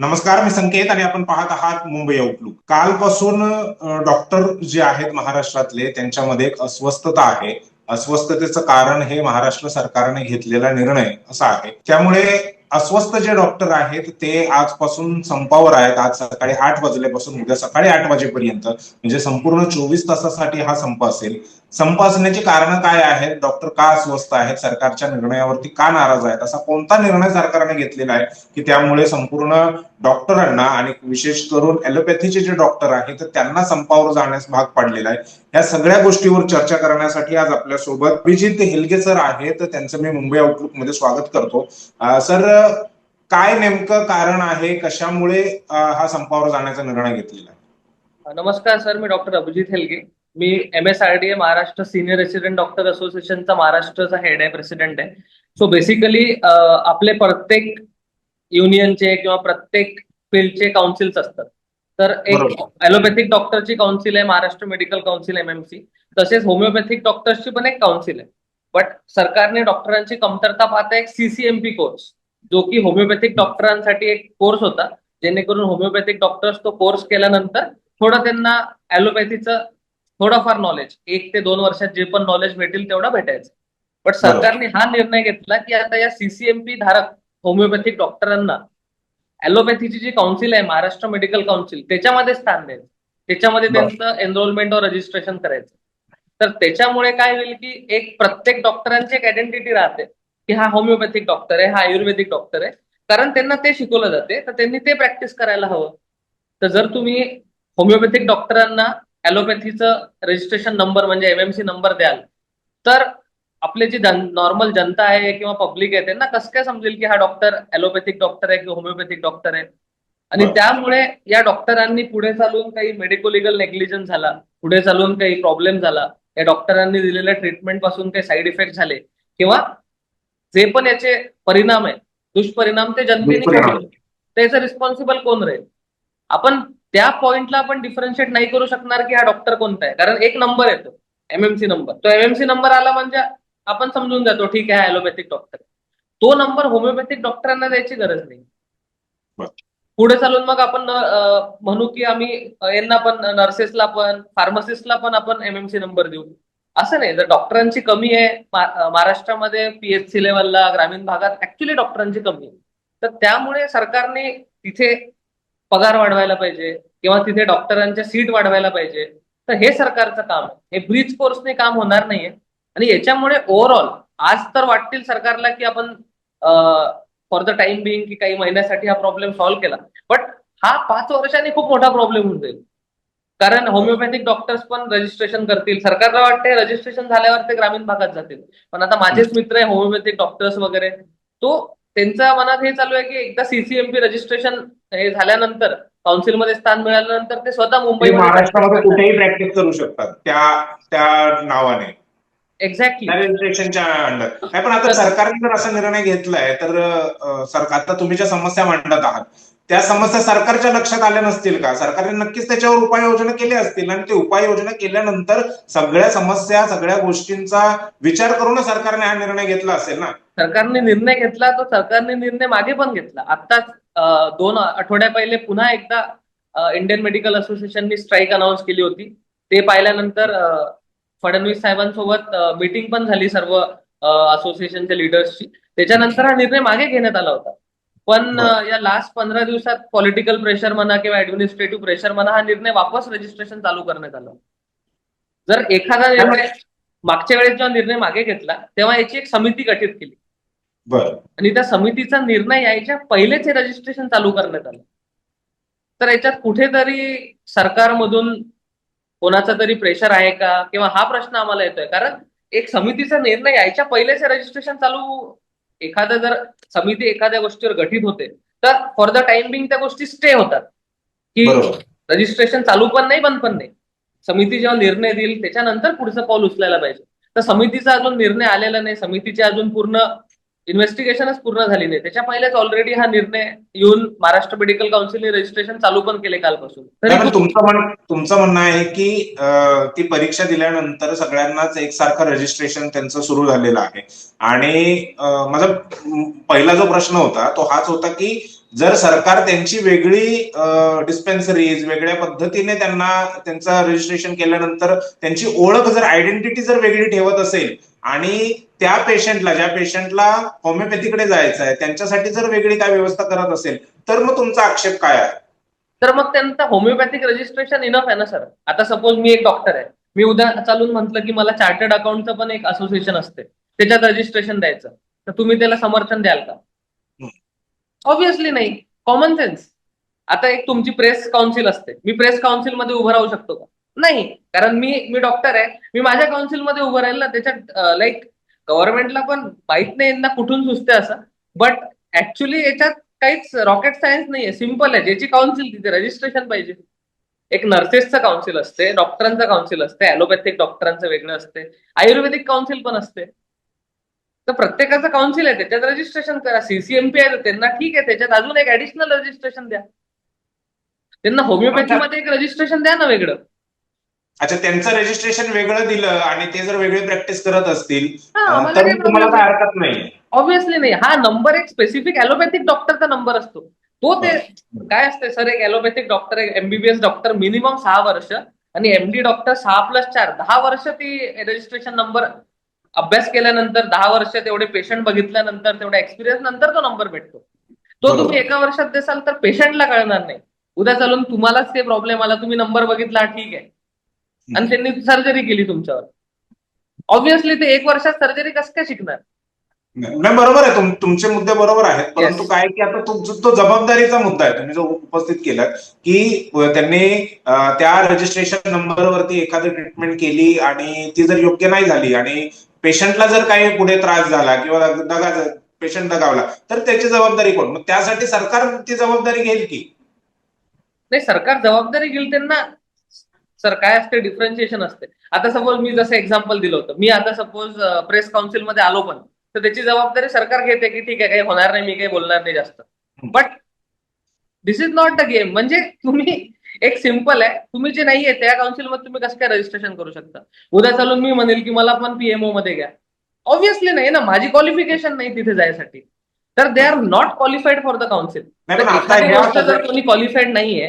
नमस्कार मी संकेत आणि आपण पाहत आहात मुंबई आउटलुक कालपासून डॉक्टर जे आहेत महाराष्ट्रातले त्यांच्यामध्ये एक अस्वस्थता आहे. अस्वस्थतेचं कारण हे महाराष्ट्र सरकारने घेतलेला निर्णय असा आहे. त्यामुळे अस्वस्थ जे डॉक्टर आहेत ते आजपासून संपावर आहेत. आज सकाळी आठ वाजल्यापासून उद्या सकाळी आठ वाजेपर्यंत. म्हणजे संपूर्ण चोवीस तासासाठी हा संप असेल. संप असण्याची काय आहेत? डॉक्टर का अस्वस्थ आहेत? सरकारच्या निर्णयावरती का नाराज आहेत? असा कोणता निर्णय सरकारने घेतलेला आहे की त्यामुळे संपूर्ण डॉक्टरांना आणि विशेष करून ॲलोपॅथीचे जे डॉक्टर आहेत तर त्यांना संपावर जाण्यास भाग पाडलेला आहे. या सगळ्या गोष्टीवर चर्चा करण्यासाठी आज आपल्यासोबत अभिजित हेलगे सर आहेत. त्यांचं मी मुंबई आउटलुकमध्ये स्वागत करतो. सर काय नेमकं कारण आहे? कशामुळे हा संपावर जाण्याचा निर्णय घेतलेला आहे? नमस्कार सर. मी doctor Abhijit Helge. Me M S R D A Maharashtra senior resident doctor असोसिएशनचा महाराष्ट्राचा हेड आहे प्रेसिडेंट आहे. सो बेसिकली आपले प्रत्येक युनियनचे किंवा प्रत्येक फील्डचे काउन्सिल्स असतात. तर एक. ॲलोपॅथिक डॉक्टरची काउन्सिल आहे महाराष्ट्र मेडिकल काउन्सिल एमएमसी तसेच होमिओपॅथिक डॉक्टर्सची पण एक काउन्सिल आहे. बट सरकारने डॉक्टरांची कमतरता पाहता एक सीसीएमपी कोर्स जो की होमिओपॅथिक डॉक्टरांसाठी एक कोर्स होता. जेणेकरून होमिओपॅथिक डॉक्टर्स तो कोर्स केल्यानंतर थोडं त्यांना ॲलोपॅथीचं थोडंफार नॉलेज एक ते दोन वर्षात जे पण नॉलेज भेटेल तेवढं भेटायचं. बट सरकारने हा निर्णय घेतला की आता या सीसीएमपी धारक होमिओपॅथिक डॉक्टरांना ॲलोपॅथीची जी काउन्सिल आहे महाराष्ट्र मेडिकल काउन्सिल त्याच्यामध्ये स्थान द्यायचं. त्याच्यामध्ये. त्यांचं एनरोलमेंट व रजिस्ट्रेशन करायचं. तर त्याच्यामुळे काय होईल की एक प्रत्येक डॉक्टरांची एक आयडेंटिटी राहते की हा होमिओपॅथिक डॉक्टर आहे हा आयुर्वेदिक डॉक्टर आहे. कारण त्यांना ते शिकवलं जाते तर त्यांनी ते प्रॅक्टिस करायला हवं. तर जर तुम्ही होमिओपॅथिक डॉक्टरांना ॲलोपॅथीचं रजिस्ट्रेशन नंबर म्हणजे एमएमसी नंबर द्याल तर आपले जी नॉर्मल जनता आहे किंवा पब्लिक आहे त्यांना कसं काय समजेल की हा डॉक्टर ॲलोपॅथिक डॉक्टर आहे किंवा होमिओपॅथिक डॉक्टर आहे आणि. त्यामुळे या डॉक्टरांनी पुढे चालून काही मेडिको लिगल नेग्लिजन्स झाला पुढे चालून काही प्रॉब्लेम झाला या डॉक्टरांनी दिलेल्या ट्रीटमेंटपासून काही साईड इफेक्ट झाले किंवा जे पण याचे परिणाम आहे दुष्परिणाम ते जनतेने. त्याचं रिस्पॉन्सिबल कोण राहील आपण त्या पॉइंटला आपण डिफरन्शिएट नाही करू शकणार की हा डॉक्टर कोणता आहे. कारण एक नंबर येतो एमएमसी नंबर तो एमएमसी नंबर आला म्हणजे आपण समजून जातो ठीक आहे ॲलोपॅथिक डॉक्टर तो नंबर होमिओपॅथिक डॉक्टरांना द्यायची गरज नाही. पुढे चालून मग आपण म्हणू की आम्ही यांना पण नर्सेसला पण फार्मासिस्टला पण आपण एमएमसी नंबर देऊ. असं नाही जर डॉक्टरांची कमी आहे महाराष्ट्रामध्ये पीएचसी लेवलला ग्रामीण भागात ऍक्च्युली डॉक्टरांची कमी आहे. तर त्यामुळे सरकारने तिथे पगार वाढवायला पाहिजे किंवा तिथे डॉक्टरांच्या सीट वाढवायला पाहिजे. तर हे सरकारचं काम आहे. हे ब्रिज कोर्सने काम होणार नाहीये. आणि याच्यामुळे ओव्हरऑल आज तर वाटतील सरकारला की आपण फॉर द टाइम बिईंग की काही महिन्यासाठी हा प्रॉब्लेम सॉल्व्ह केला. बट हा पाच वर्षांनी खूप मोठा प्रॉब्लेम होऊन जाईल. कारण होमिओपॅथिक डॉक्टर्स पण रजिस्ट्रेशन करतील. सरकारला वाटते रजिस्ट्रेशन झाल्यावर ते ग्रामीण भागात जातील. पण आता माझेच मित्र आहे होमिओपॅथिक डॉक्टर्स वगैरे. तो त्यांच्या मनात हे चालू आहे की एकदा सीसीएमपी रजिस्ट्रेशन हे झाल्यानंतर काउन्सिलमध्ये स्थान मिळाल्यानंतर ते स्वतः मुंबईमध्ये महाराष्ट्रामध्ये कुठेही प्रॅक्टिस करू शकतात. त्या त्या नावाने. एक्झॅक्टली रजिस्ट्रेशनच्या अंडर. नाही पण आता सरकारने जर असा निर्णय घेतलाय तर सरकार आता तुम्ही ज्या समस्या मांडत आहात त्या समस्या सरकारच्या लक्षात आल्या नसतील का? सरकारने नक्कीच त्याच्यावर उपाययोजना केल्या असतील आणि ते उपाययोजना केल्यानंतर सगळ्या समस्या सगळ्या गोष्टींचा विचार करूनच सरकारने हा निर्णय घेतला असेल ना? सरकारने निर्णय घेतला तो सरकारने निर्णय मागे पण घेतला. आत्ताच दोन आठवड्या पहिले पुन्हा एकदा इंडियन मेडिकल असोसिएशननी स्ट्राईक अनाऊन्स केली होती. ते पाहिल्यानंतर फडणवीस साहेबांसोबत मीटिंग पण झाली सर्व असोसिएशनच्या लिडर्सची. त्याच्यानंतर हा निर्णय मागे घेण्यात आला होता. पण या लास्ट पंधरा दिवसात पॉलिटिकल प्रेशर म्हणा किंवा ऍडमिनिस्ट्रेटिव्ह प्रेशर म्हणा हा निर्णय वापस रजिस्ट्रेशन चालू करण्यात आलं. जर एखादा निर्णय मागच्या वेळेस जेव्हा निर्णय मागे घेतला तेव्हा याची एक समिती गठीत केली. बरं. आणि त्या समितीचा निर्णय यायच्या पहिलेच हे रजिस्ट्रेशन चालू करण्यात आलं. तर याच्यात कुठेतरी सरकारमधून कोणाचा तरी प्रेशर आहे का? किंवा हा प्रश्न आम्हाला येतोय. कारण एक समितीचा निर्णय यायच्या पहिलेच रजिस्ट्रेशन चालू एखादं जर समिती एखाद्या गोष्टीवर गठीत होते तर फॉर द टाइम बिंग त्या गोष्टी स्टे होतात. की रजिस्ट्रेशन चालू पण नाही बंद पण नाही. समिती जेव्हा निर्णय देईल त्याच्यानंतर पुढचं पाऊल उचलायला पाहिजे. तर समितीचा अजून निर्णय आलेला नाही. समितीचे अजून पूर्ण इन्व्हेस्टिगेशनच पूर्ण झाली नाही. त्याच्या पहिलेच ऑलरेडी हा निर्णय येऊन महाराष्ट्र मेडिकल काउन्सिलने रजिस्ट्रेशन चालू पण केले कालपासून. तरी तुमचं म्हण तुमचं म्हणणं आहे की ती परीक्षा दिल्यानंतर सगळ्यांनाच एकसारखं रजिस्ट्रेशन त्यांचं सुरू झालेलं आहे. आणि माझा पहिला जो प्रश्न होता तो हाच होता की जर सरकार त्यांची वेगळी डिस्पेन्सरीज वेगळ्या पद्धतीने त्यांना त्यांचं रजिस्ट्रेशन केल्यानंतर त्यांची ओळख जर आयडेंटिटी जर वेगळी ठेवत असेल आणि त्या पेशंटला ज्या पेशंटला होमिओपॅथीकडे जायचं आहे त्यांच्यासाठी जर वेगळी काय व्यवस्था करत असेल तर मग तुमचा आक्षेप काय आहे? तर मग त्यांचं होमिओपॅथिक रजिस्ट्रेशन इनफ आहे ना सर आता सपोज मी एक डॉक्टर आहे. मी उद्या चालून म्हटलं की मला चार्टर्ड अकाउंटचं पण एक असोसिएशन असते. त्याच्यात रजिस्ट्रेशन द्यायचं. तर तुम्ही त्याला समर्थन द्याल का? ऑब्विसली नाही. कॉमन सेन्स आता एक तुमची प्रेस काउन्सिल असते. मी प्रेस काउन्सिलमध्ये उभं राहू शकतो का? नाही. कारण मी मी डॉक्टर आहे. मी माझ्या काउन्सिलमध्ये उभं राहील ना त्याच्यात लाईक गव्हर्नमेंटला पण माहीत नाही यांना कुठून सुचते असं. बट ऍक्च्युली याच्यात काहीच रॉकेट सायन्स नाहीये. सिंपल आहे. ज्याची काउन्सिल तिथे रजिस्ट्रेशन पाहिजे. एक नर्सेसचं काउन्सिल असते डॉक्टरांचं काउन्सिल असते ॲलोपॅथिक डॉक्टरांचं वेगळं असते. आयुर्वेदिक काउन्सिल पण असते. तर प्रत्येकाचं काउन्सिल आहे. त्याच्यात रजिस्ट्रेशन करा. सीसीएमपी आहे त्यांना ठीक आहे. त्याच्यात अजून एक ऍडिशनल रजिस्ट्रेशन द्या. त्यांना होमिओपॅथीमध्ये एक रजिस्ट्रेशन द्या ना वेगळं. अच्छा त्यांचं रजिस्ट्रेशन वेगळं दिलं आणि ते जर वेगळी प्रॅक्टिस करत असतील तर तुम्हाला काय नाही. हरकत नाही. ऑब्व्हियसली नाही. हा नंबर एक स्पेसिफिक ॲलोपॅथिक डॉक्टरचा नंबर असतो. तो ते काय असते सर एक ॲलोपॅथिक डॉक्टर एक एमबीबीएस डॉक्टर मिनिमम सहा वर्ष आणि एमडी डॉक्टर सहा प्लस चार. दहा वर्ष ती रजिस्ट्रेशन नंबर अभ्यास केल्यानंतर दहा वर्ष तेवढे पेशंट बघितल्यानंतर तेवढ्या एक्सपिरियन्स नंतर तो नंबर भेटतो. तो. तुम्ही एका वर्षात देसाल तर पेशंटला कळणार नाही. उद्या चालून तुम्हालाच काही प्रॉब्लेम आला तुम्ही नंबर बघितला ठीक आहे. आणि त्यांनी सर्जरी केली तुमच्यावर. ऑब्व्हियसली ते एक वर्षात सर्जरी कसं काय शिकणार? नाही बरोबर आहे. तुम- तुमचे मुद्दे बरोबर आहेत. परंतु. काय की आता तो तो जबाबदारीचा मुद्दा आहे. तुम्ही जो उपस्थित केला की त्यांनी त्या रजिस्ट्रेशन नंबरवरती एखादी ट्रीटमेंट केली आणि ती जर योग्य नाही झाली आणि पेशंटला जर काही पुढे त्रास झाला किंवा दगा पेशंट दगावला तर त्याची जबाबदारी कोण? मग त्यासाठी सरकार ती जबाबदारी घेईल की? नाही सरकार जबाबदारी घेईल त्यांना. सर काय असते? डिफरन्शिएशन असते. आता सपोज मी जसं एक्झाम्पल दिलं होतं. मी आता सपोज प्रेस काउन्सिलमध्ये आलो पण तर त्याची जबाबदारी सरकार घेते की ठीक आहे काही होणार नाही मी काही बोलणार नाही जास्त. But this is not the game म्हणजे तुम्ही एक सिंपल आहे. तुम्ही जे नाहीये त्या काउन्सिलमध्ये तुम्ही कसं काय रजिस्ट्रेशन करू शकता? उद्या चालून मी म्हणेल की मला पण पीएमओ मध्ये घ्या. ऑब्व्हियसली नाही ना. माझी क्वालिफिकेशन नाही तिथे जायसाठी. तर they are not qualified for the council जर कोणी क्वालिफाईड नाहीये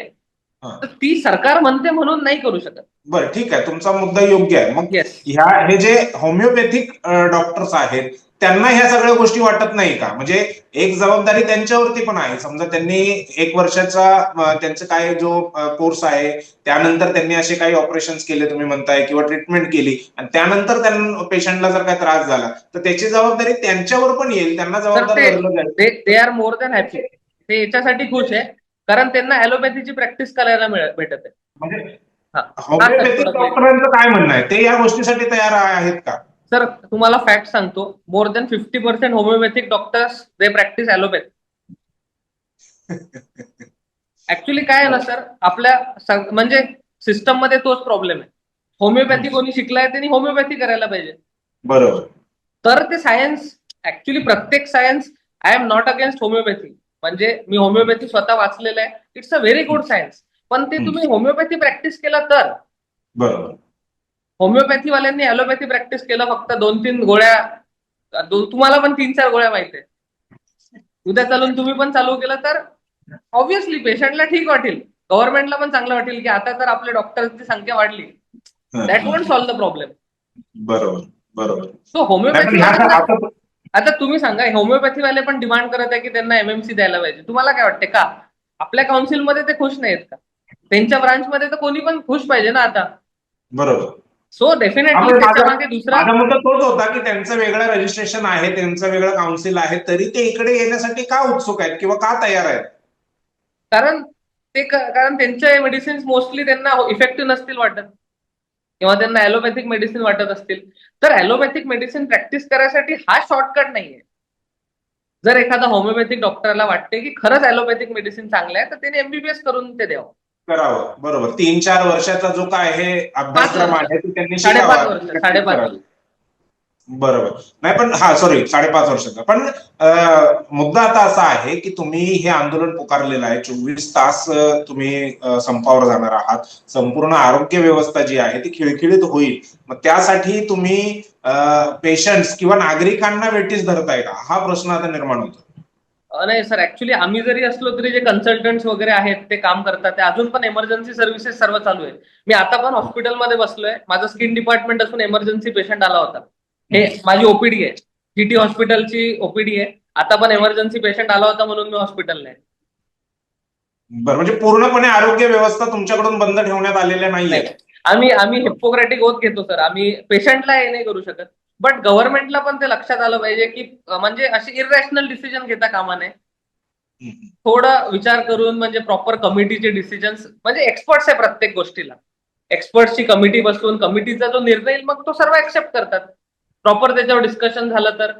ती सरकार म्हणते म्हणून नाही करू शकत. बरं ठीक आहे. तुमचा मुद्दा योग्य आहे. मग ह्या हे जे होमिओपॅथिक डॉक्टर्स आहेत त्यांना ह्या सगळ्या गोष्टी वाटत नाही का? म्हणजे एक जबाबदारी त्यांच्यावरती पण आहे. समजा त्यांनी एक वर्षाचा त्यांचं काय जो कोर्स आहे त्यानंतर त्यांनी असे काही ऑपरेशन केले तुम्ही म्हणताय किंवा ट्रीटमेंट केली आणि त्यानंतर त्यांना पेशंटला जर काही त्रास झाला तर त्याची जबाबदारी त्यांच्यावर पण येईल. त्यांना जबाबदार ते आर मोर दॅन हॅपी ते याच्यासाठी खुश आहे. कारण त्यांना ॲलोपॅथीची प्रॅक्टिस करायला भेटत आहे. म्हणजे हा. होमिओपॅथिक डॉक्टरांचं काय म्हणणं आहे? ते या गोष्टीसाठी तयार आहेत का? सर तुम्हाला फॅक्ट सांगतो. More than fifty percent homeopathic doctors they practise allopathy actually काय आहे ना सर आपल्या म्हणजे सिस्टममध्ये तोच प्रॉब्लेम आहे. होमिओपॅथी कोणी शिकलाय त्यांनी होमिओपॅथी करायला पाहिजे. बरोबर. तर ते सायन्स ऍक्च्युली प्रत्येक science I am not against homeopathy म्हणजे मी होमिओपॅथी स्वतः वाचलेलं आहे. It's a very good science पण ते तुम्ही होमिओपॅथी प्रॅक्टिस केलं तर? बरोबर. होमिओपॅथीवाल्यांनी ॲलोपॅथी प्रॅक्टिस केलं फक्त दोन तीन गोळ्या तुम्हाला पण तीन चार गोळ्या माहिती आहे उद्या चालून तुम्ही पण चालू केलं तर? ऑब्व्हियसली पेशंटला ठीक वाटेल. गव्हर्नमेंटला पण चांगलं वाटेल की आता तर आपल्या डॉक्टरची संख्या वाढली. That won't solve the problem बरोबर बरोबर. सो होमिओपॅथी आता तुम्ही सांगा होमिओपॅथीवाले पण डिमांड करत आहे की त्यांना एमएमसी द्यायला पाहिजे. तुम्हाला काय वाटते का? आपल्या काउन्सिलमध्ये ते खुश नाहीत का? त्यांच्या ब्रांचमध्ये तर कोणी पण खुश पाहिजे ना आता. बरोबर. सो डेफिनेटली त्याच्यामागे दुसरा मुद्दा तोच होता की त्यांचं वेगळं रजिस्ट्रेशन आहे त्यांचं वेगळं काउन्सिल आहे तरी ते इकडे येण्यासाठी का उत्सुक आहेत किंवा का तयार आहेत? कारण ते कारण त्यांचे मेडिसिन्स मोस्टली त्यांना इफेक्टिव्ह नसतील वाटत. किंवा त्यांना ॲलोपॅथिक मेडिसिन वाटत असतील तर ॲलोपॅथिक मेडिसिन प्रॅक्टिस करायसाठी हा शॉर्टकट नाहीये जर एखादा होमिओपॅथिक डॉक्टरला वाटते की खरंच ॲलोपॅथिक मेडिसिन चांगलं आहे तर त्याने एमबीबीएस करून ते द्यावं करावं बरोबर तीन चार वर्षाचा जो काय हे अभ्यासक्रम. आहे त्यांनी साडेपाच. वर्ष, साडेपाच वर्ष. बरोबर. नाही पण हा सॉरी साडेपाच वर्षाचा. पण मुद्दा आता असा आहे की तुम्ही हे आंदोलन पुकारलेलं आहे. चोवीस तास तुम्ही संपावर जाणार आहात. संपूर्ण आरोग्य व्यवस्था जी आहे ती खिळखिळीत होईल. मग त्यासाठी तुम्ही पेशंट्स किंवा नागरिकांना वेटीस धरताय का? हा प्रश्न आता निर्माण होतो नाही सर ऍक्च्युली आम्ही जरी असलो तरी जे कन्सल्टंट्स वगैरे आहेत ते काम करतात. ते अजून पण एमर्जन्सी सर्व्हिसेस सर्व चालू आहे मी आता पण हॉस्पिटलमध्ये बसलोय. माझं स्किन डिपार्टमेंट असून एमर्जन्सी पेशंट आला होता. हे माझी ओपीडी आहे. जीटी हॉस्पिटलची ओपीडी आहे. आता पण एमर्जन्सी पेशंट आला होता म्हणून मी हॉस्पिटलला आहे. बरं म्हणजे पूर्णपणे आरोग्य व्यवस्था तुमच्याकडून बंद ठेवण्यात आलेल्या नाहीये. नाही. आम्ही आम्ही हिप्पोक्रॅटिक ओथ घेतो सर आम्ही पेशंटला हे नाही करू शकत. बट गव्हर्नमेंटला पण ते लक्षात आलं पाहिजे की म्हणजे अशी इररॅशनल डिसिजन घेता कामा नये. थोडा विचार करून म्हणजे प्रॉपर कमिटीचे डिसिजन्स म्हणजे एक्सपर्ट्स आहे प्रत्येक गोष्टीला. एक्सपर्ट्सची कमिटी बसून कमिटीचा जो निर्णय येईल मग तो सर्व एक्सेप्ट करतात. प्रॉपर त्याच्यावर डिस्कशन झालं तर.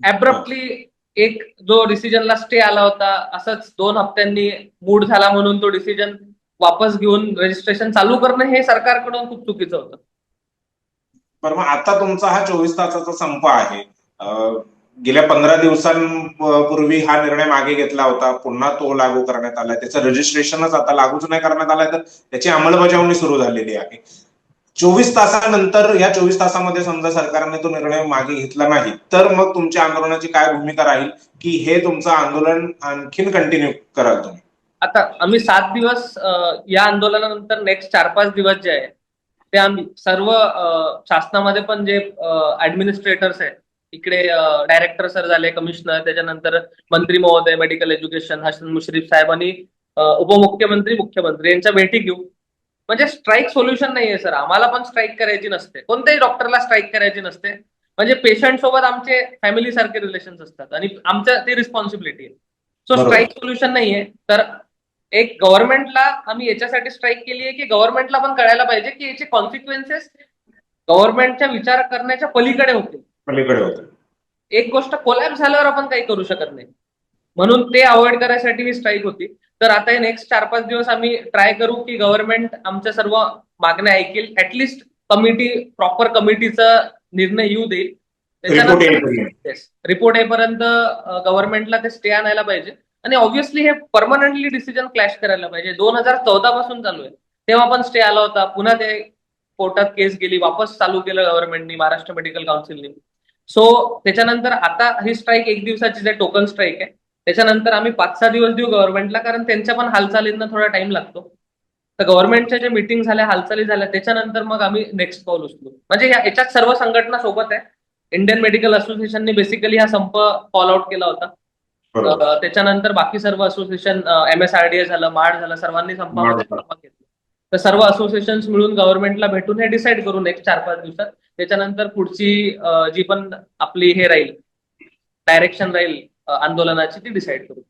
ऍब्रप्टली एक जो डिसिजनला स्टे आला होता असंच दोन हप्त्यांनी मूड झाला म्हणून तो डिसिजन वापस घेऊन रजिस्ट्रेशन चालू करणं हे सरकारकडून खूप चुकीचं होतं. बरं मग आता तुमचा हा चोवीस तासाचा संप आहे. गेल्या पंधरा दिवसांपूर्वी हा निर्णय मागे घेतला होता पुन्हा तो लागू करण्यात आलाय. त्याचं रजिस्ट्रेशनच आता लागूच नाही करण्यात आलाय तर त्याची अंमलबजावणी सुरू झालेली आहे. चोवीस तासानंतर या चोवीस तासामध्ये समजा सरकारने तो निर्णय मागे घेतला नाही तर मग तुमच्या आंदोलनाची काय भूमिका राहील? की हे तुमचं आंदोलन आणखीन कंटिन्यू कराल तुम्ही? आता आम्ही सात दिवस या आंदोलनानंतर नेक्स्ट चार पाच दिवस जे आहे ते आम्ही सर्व शासनामध्ये पण जे ऍडमिनिस्ट्रेटर्स आहेत इकडे डायरेक्टर सर झाले कमिशनर त्याच्यानंतर मंत्री महोदय मेडिकल एज्युकेशन हसन मुश्रीफ साहेब आणि उपमुख्यमंत्री मुख्यमंत्री यांच्या भेटी घेऊ. म्हणजे स्ट्राईक सोल्युशन नाहीये सर आम्हाला पण स्ट्राईक करायची नसते. कोणत्याही डॉक्टरला स्ट्राईक करायची नसते. म्हणजे पेशंट सोबत आमचे फॅमिली सारखे रिलेशन्स असतात. आणि आमच्या ती रिस्पॉन्सिबिलिटी आहे. सो. स्ट्राईक सोल्युशन नाहीये. तर एक गव्हर्नमेंटला आम्ही याच्यासाठी स्ट्राईक केली आहे की गव्हर्नमेंटला पण कळायला पाहिजे की याचे कॉन्सिक्वेन्सेस गव्हर्नमेंटच्या विचार करण्याच्या पलीकडे होते पलीकडे होतं एक गोष्ट कोलॅप झाल्यावर आपण काही करू शकत नाही. म्हणून ते अवॉइड करायसाठी ही स्ट्राईक होती. तर आता हे नेक्स्ट चार पाच दिवस आम्ही ट्राय करू की गव्हर्नमेंट आमच्या सर्व मागण्या ऐकेल. ऍटलिस्ट कमिटी प्रॉपर कमिटीचा निर्णय येऊ देईल. रिपोर्ट येईपर्यंत. गव्हर्नमेंटला ते स्टे आणायला पाहिजे. आणि ऑब्व्हियसली हे परमनंटली डिसिजन क्लॅश करायला पाहिजे. दोन हजार चौदा पासून चालू आहे. तेव्हा पण स्टे आला होता. पुन्हा ते कोर्टात केस गेली. वापस चालू केलं गव्हर्नमेंटनी महाराष्ट्र मेडिकल काउन्सिलनी सो त्याच्यानंतर आता ही स्ट्राईक एक दिवसाची जे टोकन स्ट्राईक आहे त्याच्यानंतर आम्ही पाच सहा दिवस देऊ गव्हर्नमेंटला कारण त्यांच्या पण हालचालींना थोडा टाइम लागतो. तर गव्हर्नमेंटच्या जे मिटिंग झाल्या हालचाली झाल्या त्याच्यानंतर मग आम्ही नेक्स्ट पाऊल उचलू. म्हणजे याच्यात सर्व संघटना सोबत आहे. इंडियन मेडिकल असोसिएशनने बेसिकली हा संप कॉल आउट केला होता. त्याच्यानंतर बाकी सर्व association M S R D A झालं माड झालं सर्वांनी संपामध्ये घेतला तर सर्व असोसिएशन मिळून गव्हर्नमेंटला भेटून हे डिसाईड करू नेक्स्ट चार पाच दिवसात त्याच्यानंतर पुढची जी पण आपली हे राहील डायरेक्शन राहील आंदोलनाची ती डिसाईड करू.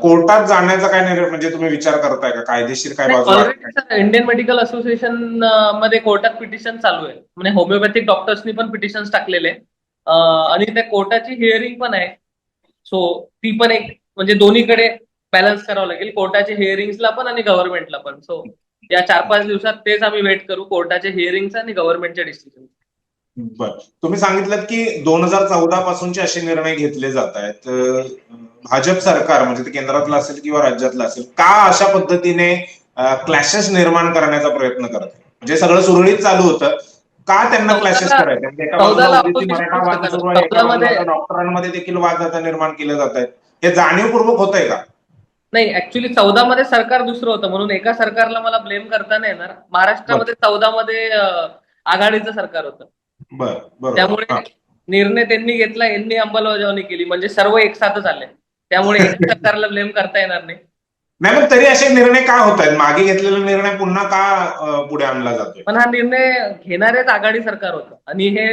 कोर्टात जाण्याचा काय निर्णय म्हणजे तुम्ही विचार करताय का? कायदेशीर काय बाजू इंडियन मेडिकल असोसिएशनमध्ये कोर्टात पिटिशन चालू आहे. म्हणजे होमिओपॅथिक डॉक्टर्सनी पण पिटिशन टाकलेले आणि त्या कोर्टाची हिअरिंग पण आहे. सो ती पण एक म्हणजे दोन्हीकडे बॅलन्स करावं लागेल. कोर्टाच्या हिअरिंगला पण आणि गव्हर्नमेंटला पण. सो या चार पाच दिवसात तेच आम्ही वेट करू कोर्टाच्या हिअरिंगचा आणि गव्हर्नमेंटच्या डिसिजन बर. तुम्ही सांगितलं की दोन हजार चौदा पासूनचे असे निर्णय घेतले जात आहेत. भाजप सरकार म्हणजे ते केंद्रातलं असेल किंवा राज्यातलं असेल का अशा पद्धतीने क्लॅशेस निर्माण करण्याचा प्रयत्न करत आहे? म्हणजे सगळं सुरळीत चालू होतं. का त्यांना क्लॅशेस करायचे? म्हणजे डॉक्टरांमध्ये देखील वाद आता निर्माण केले जात आहेत. हे जाणीवपूर्वक होत आहे का? नाही ऍक्च्युली चौदा मध्ये सरकार दुसरं होतं. म्हणून एका सरकारला मला ब्लेम करता नाही येणार. महाराष्ट्रामध्ये चौदा मध्ये आघाडीचं सरकार होतं. बर त्यामुळे. निर्णय त्यांनी घेतला यांनी अंमलबजावणी केली. म्हणजे सर्व एकसाथच आले त्यामुळे एका सरकारला ब्लेम करता येणार नाही. नाही पण तरी असे निर्णय का होत आहेत? मागे घेतलेला निर्णय पुन्हा का पुढे आणला जातोय? पण हा निर्णय घेणारेच आघाडी सरकार होतं. आणि हे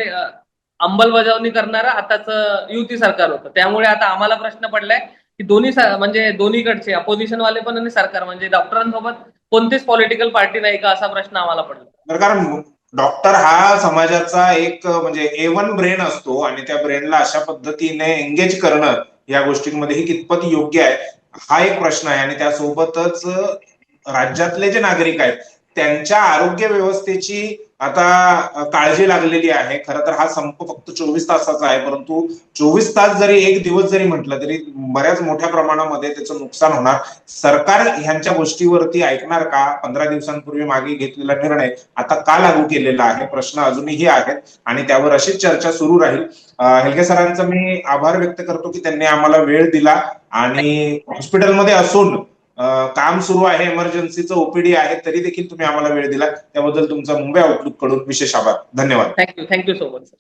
अंमलबजावणी करणारं आताच युती सरकार होतं. त्यामुळे आता आम्हाला प्रश्न पडलाय की दोन्ही म्हणजे दोन्हीकडचे अपोजिशन वाले पण आणि सरकार. म्हणजे डॉक्टरांसोबत कोणतीच पॉलिटिकल पार्टी नाही का असा प्रश्न आम्हाला पडला. कारण डॉक्टर हा समाजाचा एक म्हणजे ए वन ब्रेन असतो आणि त्या ब्रेनला अशा पद्धतीने एंगेज करणं या गोष्टींमध्ये ही कितपत योग्य आहे हा एक प्रश्न आहे. आणि त्यासोबतच राज्यातले जे नागरिक आहेत त्यांच्या आरोग्य व्यवस्थेची आता काळजी लागलेली आहे. खरं तर हा संप फक्त चोवीस तासाचा आहे परंतु चोवीस तास जरी एक दिवस जरी म्हटलं तरी बऱ्याच मोठ्या प्रमाणामध्ये त्याचं नुकसान होणार. सरकार ह्यांच्या गोष्टीवरती ऐकणार का? पंधरा दिवसांपूर्वी मागे घेतलेला निर्णय आता का लागू केलेला आहे? प्रश्न अजूनही आहेत आणि त्यावर अशीच चर्चा सुरू राहील. अ, हेलगे सरांचा मी आभार व्यक्त करतो की त्यांनी आम्हाला वेळ दिला आणि हॉस्पिटलमध्ये असून काम सुरू आहे इमर्जन्सीचं ओपीडी आहे तरी देखील तुम्ही आम्हाला वेळ दिला त्याबद्दल तुमचा मुंबई आउटलुककडून विशेष आभार. धन्यवाद. Thank you thank you so much